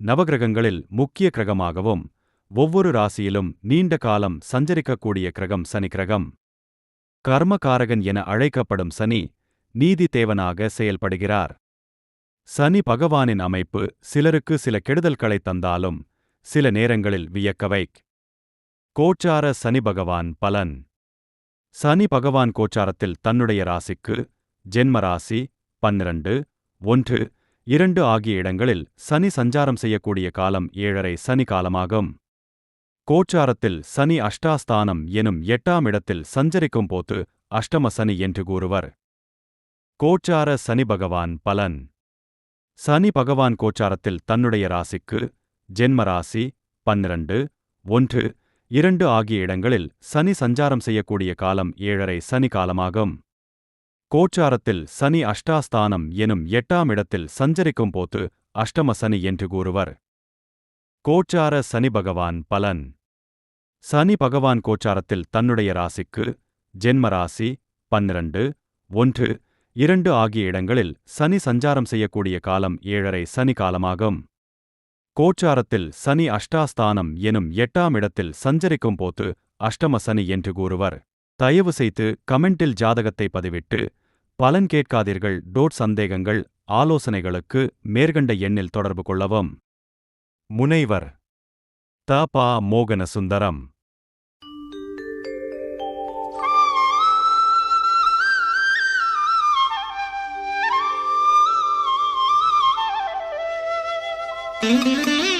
நவகிரகங்களில் முக்கிய கிரகமாகவும் ஒவ்வொரு ராசியிலும் நீண்ட காலம் சஞ்சரிக்கக்கூடிய கிரகம் சனி கிரகம். கர்மகாரகன் என அழைக்கப்படும் சனி நீதி தேவனாக செயல்படுகிறார். சனி பகவானின் அமைப்பு சிலருக்கு சில கெடுதல்களை தந்தாலும் சில நேரங்களில் வியக்கவை கோச்சார சனி பகவான் பலன். சனி பகவான் கோச்சாரத்தில் தன்னுடைய ராசிக்கு ஜென்ம ராசி பன்னிரண்டு ஒன்று இரண்டு ஆகிய இடங்களில் சனி சஞ்சாரம் செய்யக்கூடிய காலம் ஏழரை சனி காலமாகும். கோச்சாரத்தில் சனி அஷ்டாஸ்தானம் எனும் எட்டாம் இடத்தில் சஞ்சரிக்கும் போது அஷ்டம சனி என்று கூறுவர். கோச்சார சனி பகவான் பலன். சனி பகவான் கோச்சாரத்தில் தன்னுடைய ராசிக்கு ஜென்ம ராசி பன்னிரண்டு ஒன்று இரண்டு ஆகிய இடங்களில் சனி சஞ்சாரம் செய்யக்கூடிய காலம் ஏழரை சனி காலமாகும். கோச்சாரத்தில் சனி அஷ்டாஸ்தானம் எனும் எட்டாம் இடத்தில் சஞ்சரிக்கும் போது அஷ்டம சனி என்று கூறுவர். கோச்சார சனி பகவான் பலன். சனி பகவான் கோச்சாரத்தில் தன்னுடைய ராசிக்கு ஜென்மராசி பன்னிரண்டு ஒன்று இரண்டு ஆகிய இடங்களில் சனி சஞ்சாரம் செய்யக்கூடிய காலம் ஏழரை சனி காலமாகும். கோச்சாரத்தில் சனி அஷ்டாஸ்தானம் எனும் எட்டாம் இடத்தில் சஞ்சரிக்கும் போது அஷ்டம சனி என்று கூறுவர். தயவு செய்து கமெண்டில் ஜாதகத்தை பதிவிட்டு பலன் கேட்காதீர்கள். டோட் சந்தேகங்கள் ஆலோசனைகளுக்கு மேற்கண்ட எண்ணில் தொடர்பு கொள்ளவும். முனைவர் த. பா. மோகன சுந்தரம் Thank you.